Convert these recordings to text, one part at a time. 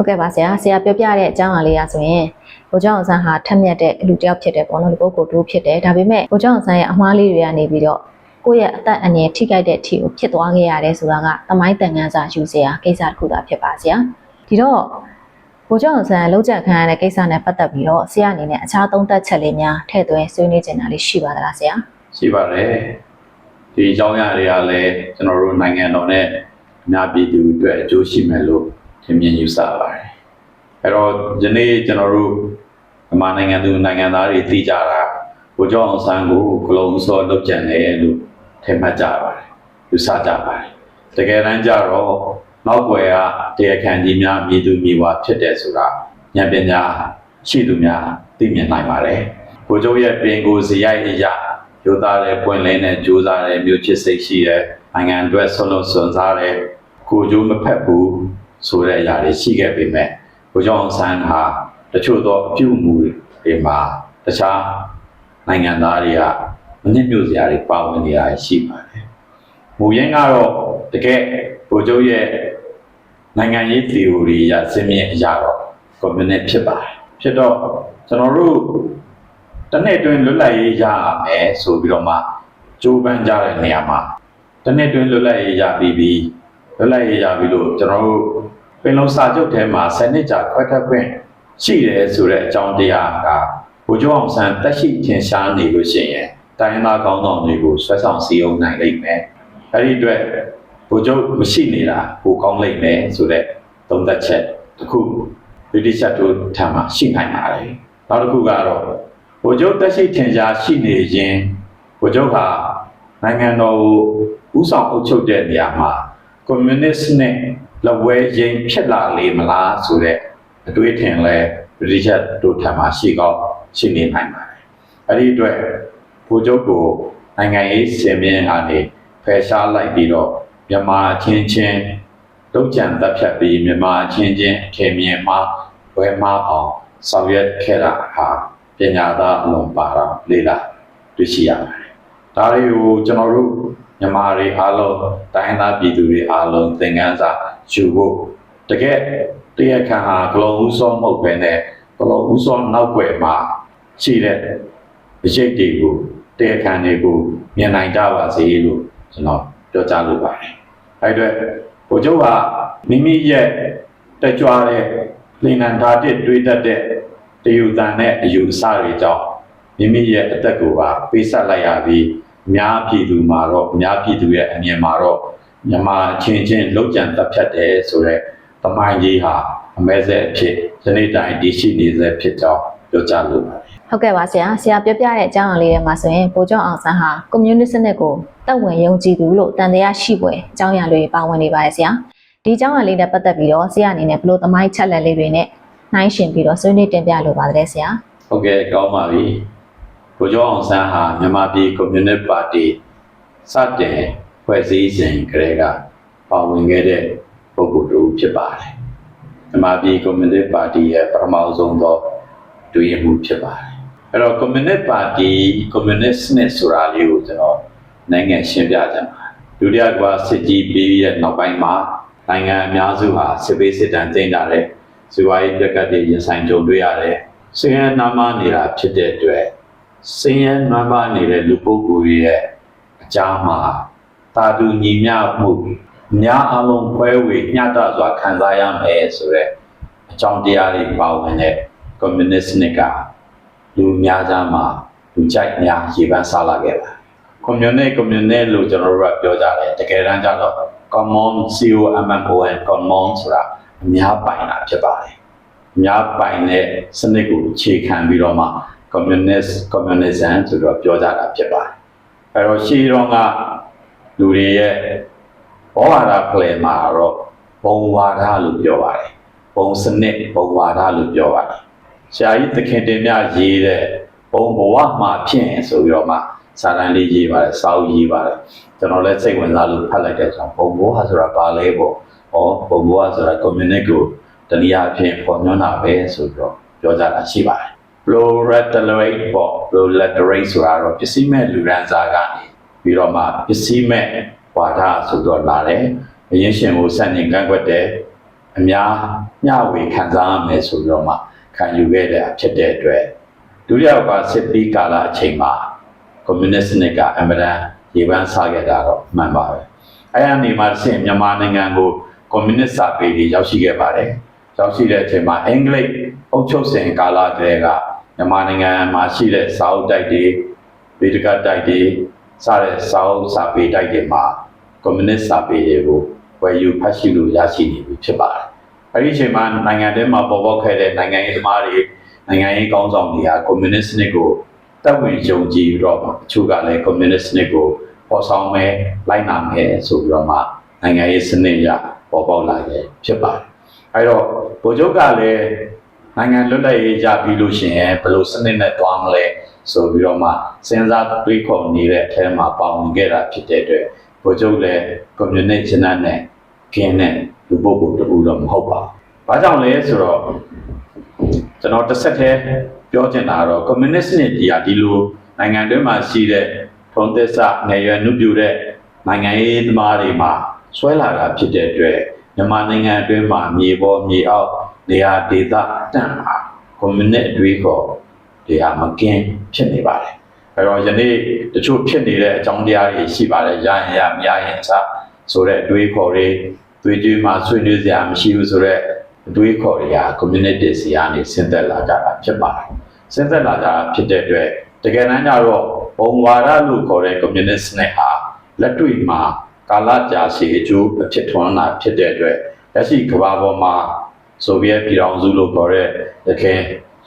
ဟုတ်ကဲ့ပါဆရာဆရာပြောပြတဲ့အကြောင်းအရာလေးရဆိုရင်ဘိုးကျောင်းအောင်ဆန်းဟာထက်မြက်တဲ့လူတစ်ယောက်ဖြစ်တယ်ပေါ့နော်လူပုဂ္ဂိုလ်တူဖြစ်တယ်ဒါပေမဲ့ဘိုးကျောင်းအောင်ဆန်းရဲ့အမှားလေးတွေကနေပြီးတော့ကိုယ့်ရဲ့အသက်အန္တရာယ်ထိခိုက်တဲ့အထိကိုဖြစ်သွားခဲ့ရတယ်ဆိုတာကသမိုင်းတန်ခမ်းစာယူစရာကိစ္စတစ်ခုသာဖြစ်ပါဆရာဒီတော့ဘိုးကျောင်းအောင်ဆန်းလောက်ချက်ခံရတဲ့ကိစ္စနဲ့ပတ်သက်ပြီးတော့ဆရာအနေနဲ့အခြားသုံးသပ်ချက်လေးများထည့်သွင်းဆွေးနွေးချင်တာလေးရှိပါသလားဆရာရှိပါတယ်ဒီအကြောင်းအရာတွေကလည်းကျွန်တော်တို့နိုင်ငံတော်နဲ့အများပြည်သူအတွက်အကျိုးရှိမယ်လို့ ထင်မြင်ယူဆပါတယ်အဲ့တော့ယနေ့ကျွန်တော်တို့မြန်မာနိုင်ငံသူနိုင်ငံသားတွေသိကြတာဘိုးကျောင်းအောင်ဆန်းကိုဂလုံးစောလုပ်ကြံတယ်လို့ထင်မှတ်ကြပါတယ်ယူဆကြပါတယ်တကယ်တမ်းကျတော့နောက်ွယ်ကတရားခံကြီးများမြည်သူမြည်ဝါဖြစ်တယ်ဆိုတာဉာဏ်ပညာရှိသူများသိမြင်နိုင်ပါတယ်ဘိုးကျောင်းရဲ့ပင်ကိုယ်စရိုက်အရာရိုးသားတဲ့ပွင့်လင်းတဲ့ကြိုးစားတဲ့မျိုးချစ်စိတ်ရှိတဲ့နိုင်ငံအတွက်ဆွလုံးစွန်စားတဲ့ကိုကြိုးမဖက်ဘူး ဆိုတဲ့အရာတွေရှိခဲ့ပေမဲ့ဘိုးကျောင်းအောင်ဆန်းဟာတချို့သောအပြုအမူတွေမှာတခြားနိုင်ငံသားတွေကမနစ်မြို့စရာတွေပါဝင်နေတာရှိပါတယ်။မူရင်းကတော့တကယ်ဘိုလ်ချုပ်ရဲ့နိုင်ငံရေး theory ရစင်မြင့်အရာတော့ communist ဖြစ်ပါတယ်။ဖြစ်တော့ကျွန်တော်တို့တစ်နေ့တွင်လွတ်လပ်ရေးရမယ်ဆိုပြီးတော့မှကြိုးပမ်းကြတဲ့နေရာမှာတစ်နေ့တွင်လွတ်လပ်ရေးရပြီးပြီး လွတ်လပ်ရေးရပြီးလို့ကျွန်တော်တို့ပင်လုံစာချုပ်ထဲမှာ7နှစ်ကြာခွဲထွက်ခွင့်ရှိတယ်ဆိုတဲ့အကြောင်းတရားကဘိုလ်ချုပ်အောင်ဆန်းတက်ရှိထင်ရှားနေလို့ရှိရင်တိုင်းရင်းသားကောင်းဆောင်တွေကိုဆွဲဆောင်စည်းရုံးနိုင်လိမ့်မယ်။အဲဒီအတွက်ဘိုလ်ချုပ်မရှိနေတာပိုကောင်းလိမ့်မယ်ဆိုတဲ့သုံးသပ်ချက်တစ်ခုဗြိတိရှတို့ထံမှာရှိနိုင်ပါတယ်။နောက်တစ်ခုကတော့ဘိုလ်ချုပ်တက်ရှိထင်ရှားရှိနေခြင်းဘိုလ်ချုပ်ဟာနိုင်ငံတော်ကိုဥဆောင်အုပ်ချုပ်တဲ့နေရာမှာ ကွန်မြူနစ်နဲ့လက်ဝဲရင်ဖြစ်လာလေမလားဆိုတဲ့အတွေးထင်လဲဗြိတိရှတို့ထံမှာရှိကောင်းရှိနေနိုင်ပါတယ်။အဲဒီအတွက်ဘိုလ်ချုပ်ကိုနိုင်ငံရေးစင်မြင့်အနေဖယ်ရှားလိုက်ပြီးတော့မြန်မာချင်းချင်းတုတ်ကြံတပ်ဖြတ်ပြီးမြန်မာချင်းချင်းအထင်မြင်မှဝဲမအောင်ဆောင်ရွက်ခဲ့တာဟာပညာသားအလုံးပါတော့လေ့လာတွေ့ရှိရပါတယ်။ဒါတွေကိုကျွန်တော်တို့ မြန်မာတွေအားလုံးတိုင်းသားပြည်သူတွေအားလုံးသင်ခန်းစာယူဖို့တကယ်တရားခံဟာဂလုံးဦးစောမဟုတ်ပဲနဲ့ဂလုံးဦးစောနောက်ွယ်မှာရှိတဲ့အရေးတွေကိုတရားခံတွေကိုမြင်နိုင်ကြပါစေလို့ကျွန်တော်ပြောကြားလိုပါတယ်။အဲအတွက်ဘုချုပ်ကမိမိရဲ့တက်ကြွတဲ့လင်နန်ဓာတ်တွေးတတ်တဲ့တယူတန်နဲ့အယူအဆတွေကြောင့်မိမိရဲ့အသက်ကိုပါပေးဆက်လိုက်ရပြီး အများပြည်သူမှာတော့အများပြည်သူရဲ့အမြင်မှာတော့မြန်မာချင်းချင်းလောက်ကျန်တပ်ဖြတ်တယ်ဆိုတော့တမိုင်းကြီးဟာအမဲဆက်အဖြစ်ယနေ့တိုင်တည်ရှိနေစေဖြစ်ကြောင်းပြောကြားလိုပါတယ်ဟုတ်ကဲ့ပါဆရာဆရာပြောပြတဲ့အကြောင်းအရာလေးတွေမှာဆိုရင်ပိုကျောင်းအောင်ဆန်းဟာကွန်မြူနစ်စနစ်ကိုတက်ဝင်ယုံကြည်သူလို့တန်တရားရှိပွဲအကြောင်းအရာလေးတွေပါဝင်နေပါတယ်ဆရာဒီအကြောင်းအရာလေးနဲ့ပတ်သက်ပြီးတော့ဆရာအနေနဲ့ဘယ်လိုသမိုင်းချက်လက်လေးတွေနဲ့နှိုင်းယှဉ်ပြီးတော့ဆွေးနွေးတင်ပြလိုပါတယ်ဆရာဟုတ်ကဲ့ကောင်းပါပြီ ကိုကျော်အောင်ဆန်းဟာမြန်မာပြည်ကွန်မြူနစ်ပါတီစတင်ဖွဲ့စည်းစဉ်ကလေးကပါဝင်ခဲ့တဲ့ပုဂ္ဂိုလ်တူဖြစ်ပါတယ်မြန်မာပြည်ကွန်မြူနစ်ပါတီရဲ့ပထမဆုံးသောတွေ့ရမှုဖြစ်ပါတယ်အဲ့တော့ကွန်မြူနစ်ပါတီကွန်မြူနစ်စနစ်ဆိုတာလေးကိုကျွန်တော်နိုင်ငံရှင်းပြကြမှာဒုတိယကမ္ဘာစစ်ကြီးပြီးရဲ့နောက်ပိုင်းမှာနိုင်ငံအများစုဟာစစ်ပေးစစ်တမ်းတင်ကြတဲ့စီးပွားရေးပြက်ကတ်တွေရင်ဆိုင်ကြုံတွေ့ရတယ်ဆင်းရဲနာမနေတာဖြစ်တဲ့အတွက် ဆင်းရဲနာမနေတဲ့လူပုဂ္ဂိုလ်ရဲ့အကြောင်းမှာတာတူညီမျှမှုအများအလုံးဖွဲဝေမျှတစွာခံစားရမယ်ဆိုတဲ့အကြောင်းတရားတွေပါဝင်တဲ့ကွန်မြူနစ်စနစ်ကလူအများကြားမှာလူကြိုက်များရေပန်းစားလာခဲ့ပါကွန်မြူနစ်ကွန်မြူနစ်လို့ကျွန်တော်တို့ကပြောကြတယ်တကယ်တမ်းကျတော့ common COMMON common ဆိုတာအများပိုင်တာဖြစ်ပါတယ်အများပိုင်တဲ့စနစ်ကိုအခြေခံပြီးတော့မှ communist communism ဆိုတော့ပြောကြတာဖြစ်ပါတယ်။အဲတော့ရှေးတော့ကလူတွေရဲ့ဘောဝါဒဖလဲမှာတော့ဘုံဝါဒလို့ပြောပါတယ်။ဘုံစနစ်ဘုံဝါဒလို့ပြောပါတယ်။ဆရာကြီးသခင်တင်မြရေးတဲ့ဘုံဘဝမှာဖြစ်ရင်ဆိုပြီးတော့မှစာတန်လေးရေးပါတယ်စာအုပ်ရေးပါတယ်။ကျွန်တော်လည်းစိတ်ဝင်စားလို့ဖတ်လိုက်တဲ့ဆိုတော့ဘုံဘဝဆိုတာဘာလဲပေါ့။ဟောဘုံဘဝဆိုတာ communist ကိုတနည်းအားဖြင့်ပေါ်ညွှန်းတာပဲဆိုပြီးတော့ပြောကြတာရှိပါတယ် plurality ပေါ့ plurality ဆိုတာတော့ပစ္စည်းမဲ့လူရန်စားကနေပြီးတော့မှပစ္စည်းမဲ့ဝါဒဆိုတော့လာတယ်အရင်ရှင်ကိုစတင်ကန့်ကွက်တယ်အများမျှဝေခံစားရမယ်ဆိုပြီးတော့မှခံယူခဲ့တဲ့ဖြစ်တဲ့အတွက်ဒုတိယကစစ်ပြီးကာလအချိန်မှာကွန်မြူနစ်စနစ်ကအမရန်ရေပန်းစားခဲ့တာတော့မှန်ပါပဲအဲ့ဒီနေမှာဆင်မြန်မာနိုင်ငံကိုကွန်မြူနစ်စာပေတွေရောက်ရှိခဲ့ပါတယ်ရောက်ရှိတဲ့အချိန်မှာအင်္ဂလိပ်အုပ်ချုပ်စဉ်ကာလတည်းက မြန်မာနိုင်ငံမှာရှိတဲ့စာအုပ်တိုက်တွေဗေဒကတိုက်တွေစတဲ့စာအုပ်စာပေတိုက်တွေမှာကွန်မြူနစ်စာပေတွေကိုဝယ်ယူဖတ်ရှုလို့ရရှိနေပြီဖြစ်ပါတယ်အဲ့ဒီအချိန်မှာနိုင်ငံထဲမှာပေါ်ပေါက်ခဲ့တဲ့နိုင်ငံရေးသမားတွေနိုင်ငံရေးကောင်းဆောင်တွေဟာကွန်မြူနစ်စနစ်ကိုတပ်ဝင်ယုံကြည်ပြီးတော့အချို့ကလည်းကွန်မြူနစ်စနစ်ကိုပေါ်ဆောင်မယ်လိုက်နာမယ်ဆိုပြီးတော့မှနိုင်ငံရေးစနစ်ရပေါ်ပေါက်လာခဲ့ဖြစ်ပါတယ်အဲ့တော့ဗိုလ်ချုပ်ကလည်း နိုင်ငံလွတ်လပ်ရေးကြပြီးလို့ရှိရင်ဘယ်လိုစနစ်နဲ့တွားမလဲဆိုပြီးတော့မှစဉ်းစားတွေးခေါ်နေတဲ့အထဲမှာပါဝင်ခဲ့တာဖြစ်တဲ့အတွက်ဗိုလ်ချုပ်လည်းကွန်မြူနစ်စနစ်နဲ့ကင်းတဲ့လူပုဂ္ဂိုလ်တူတော့မဟုတ်ပါဘူး။ဘာကြောင့်လဲဆိုတော့ကျွန်တော်တစ်ဆက်တည်းပြောချင်တာကတော့ကွန်မြူနစ်စနစ်ကြီးကဒီလိုနိုင်ငံတွင်းမှာရှိတဲ့ထုံးသစ္စာငယ်ရွယ်နှုတ်ပြတဲ့နိုင်ငံရေးသမားတွေမှာဆွဲလာတာဖြစ်တဲ့အတွက်မြန်မာနိုင်ငံအတွင်းမှာမြေပေါ်မြေအောက် နေရာဒေသတန့်မှာကွန်မြူနစ်အတွေးခေါ်တွေဟာမကင်းဖြစ်နေပါတယ်။အဲတော့ယနေ့တချို့ဖြစ်နေတဲ့အကြောင်းတရားတွေရှိပါတယ်။ရရင်ရမရရင်စဆိုတဲ့အတွေးခေါ်တွေသွေးကြွေးမှာဆွေးနွေးစရာမရှိဘူးဆိုတော့အတွေးခေါ်တွေဟာ community စီကနေဆင်းသက်လာကြတာဖြစ်ပါတယ်။ဆင်းသက်လာကြတာဖြစ်တဲ့အတွက်တကယ်တမ်းကျတော့ဘုံဝါဒလို့ခေါ်တဲ့ communist နဲ့ဟာလက်တွေ့မှာကာလကြာရှည်အကျိုးအဖြစ်ထွန်းလာဖြစ်တဲ့အတွက်လက်ရှိကမ္ဘာပေါ်မှာ ဆိုဗီယက်ပြည်ထောင်စုလို့ခေါ်တဲ့တကယ်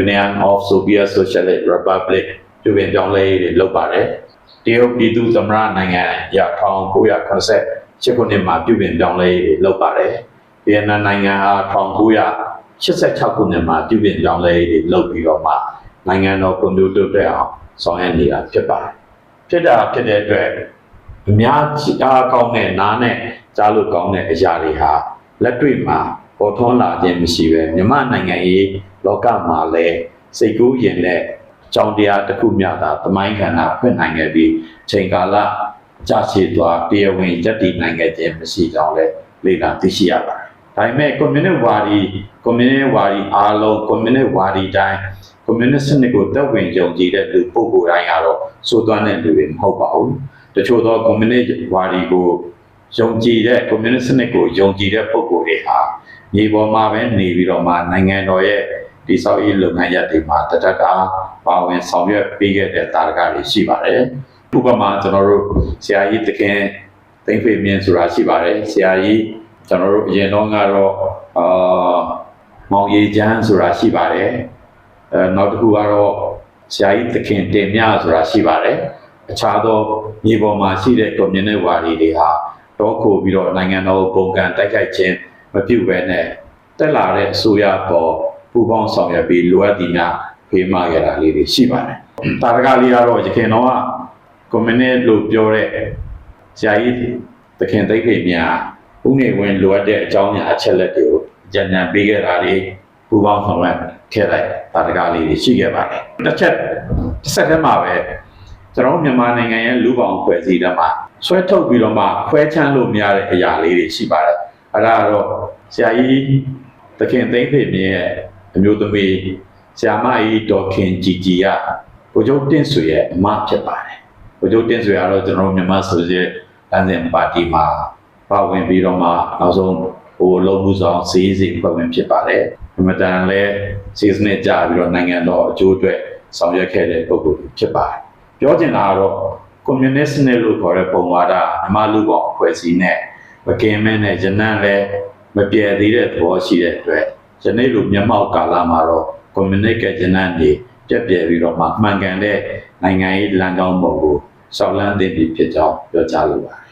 Union of Soviet Socialist Republic ပြည်ပင်ပြောင်းလဲရေးတွေလုပ်ပါတယ်။တရုတ်ပြည်သူ့သမ္မတနိုင်ငံရ1988ခုနှစ်မှာပြည်ပင်ပြောင်းလဲရေးတွေလုပ်ပါတယ်။ဗီယက်နမ်နိုင်ငံဟာ1986ခုနှစ်မှာပြည်ပင်ပြောင်းလဲရေးတွေလုပ်ပြီးတော့မှနိုင်ငံတော်ကွန်ပျူတာတက်အောင်ဆောင်ရွက်နေတာဖြစ်ပါတယ်။ဖြစ်တာဖြစ်တဲ့အတွက်အများကြီးအားကောင်းတဲ့နားနဲ့ကြားလို့ကောင်းတဲ့အရာတွေဟာလက်တွေ့မှာ ပေါ်ထွန်းလာခြင်းမရှိပဲမြမနိုင်ငံရေးလောကမှာလည်းစိတ်ကူးရင်တဲ့ကြောင်တရားတစ်ခုမျှသာသမိုင်းခန္ဓာဖွင့်နိုင်ခဲ့ပြီးချိန်ကာလကြာရှည်သွားတရားဝင်ယက်တည်နိုင်ခဲ့ခြင်းမရှိကြောင်းလည်းလေ့လာသိရှိရပါတယ်။ဒါပေမဲ့ကွန်မြူနစ်ဝါဒီကွန်မြူနစ်ဝါဒီအားလုံးကွန်မြူနစ်ဝါဒီတိုင်းကွန်မြူနစ်စနစ်ကိုတက်ဝင်ယုံကြည်တဲ့လူပုဂ္ဂိုလ်တိုင်းကတော့စိုးသွမ်းတဲ့လူတွေမဟုတ်ပါဘူး။တချို့သောကွန်မြူနစ်ဝါဒီကိုယုံကြည်တဲ့ကွန်မြူနစ်စနစ်ကိုယုံကြည်တဲ့ပုဂ္ဂိုလ်တွေဟာ မြေပေါ်မှာပဲနေပြီးတော့မှနိုင်ငံတော်ရဲ့ဒီဆောက်ရေးလုပ်ငန်းရပ်တွေမှာတတကားပါဝင်ဆောင်ရွက်ပေးခဲ့တဲ့တာရကတွေရှိပါတယ်။ဥပမာကျွန်တော်တို့ဆရာကြီးတခင်သိမ့်ဖေမြင့်ဆိုတာရှိပါတယ်။ဆရာကြီးကျွန်တော်တို့အရင်တော့ကတော့အာမောင်ရီချမ်းဆိုတာရှိပါတယ်။အဲနောက်တစ်ခုကတော့ဆရာကြီးတခင်တင်မြဆိုတာရှိပါတယ်။အခြားသောမြေပေါ်မှာရှိတဲ့ community ဝါဒီတွေဟာတော့ခိုပြီးတော့နိုင်ငံတော်ပုံကံတိုက်ခိုက်ခြင်း မပြုတ်ပဲနဲ့တက်လာတဲ့အစိုးရပေါ်ပူပေါင်းဆောင်ရွက်ပြီးလိုအပ်သည်များဖေးမခဲ့တာလေးတွေရှိပါတယ်။တာရကလေးကတော့ရခင်တော့ကွန်မြူနစ်လို့ပြောတဲ့ဆရာကြီးသခင်သိခေမြဥနေဝင်လိုအပ်တဲ့အကြောင်းအရာအချက်လက်တွေကိုကြံ့ကြံ့ပေးခဲ့တာလေးပူပေါင်းဆောင်ရွက်ခဲ့တဲ့တာရကလေးတွေရှိခဲ့ပါတယ်။တစ်ချက်တစ်ဆက်တည်းမှာပဲကျွန်တော်မြန်မာနိုင်ငံရဲ့လူပေါင်းဖွဲ့စည်းတဲ့မှာဆွဲထုတ်ပြီးတော့မှခွဲချမ်းလို့မရတဲ့အရာလေးတွေရှိပါတယ်။အဲ့ဒါကတော့ ဆရာကြီးသခင်သိမ့်ဖေမြင့်ရဲ့အမျိုးသမီးဆရာမကြီးဒေါ်ခင်ကြည်ကြည်ကဘုချုပ်တင့်ဆွေရဲ့အမဖြစ်ပါတယ်။ဘုချုပ်တင့်ဆွေကတော့ကျွန်တော်မြန်မာဆိုရဲလမ်းစဉ်ပါတီမှာပါဝင်ပြီးတော့မှနောက်ဆုံးဟိုလုံးမှုဆောင်စီးစီဖွဲ့ဝင်ဖြစ်ပါတယ်။အမတန်လည်းစီးစနစ်ကြပြီးတော့နိုင်ငံတော်အကျိုးအတွက်ဆောင်ရွက်ခဲ့တဲ့ပုဂ္ဂိုလ်ဖြစ်ပါတယ်။ပြောချင်တာကတော့ကွန်မြူနစ်စနစ်လို့ခေါ်တဲ့ပုံဝါဒမြန်မာလူပေါင်းအဖွဲ့အစည်းနဲ့မကင်းမဲနဲ့ရနံ့လည်း မပြည့်သေးတဲ့သဘောရှိတဲ့အတွက်ယနေ့လိုမျက်မှောက်ကာလမှာတော့ကွန်မြူနစ်ကကျနံ့နေပြက်ပြယ်ပြီးတော့မှမှန်ကန်တဲ့နိုင်ငံရေးလမ်းကြောင်းပေါ်ကိုရှောက်လန်းသိပြီဖြစ်ကြောင်းပြောကြားလိုပါတယ်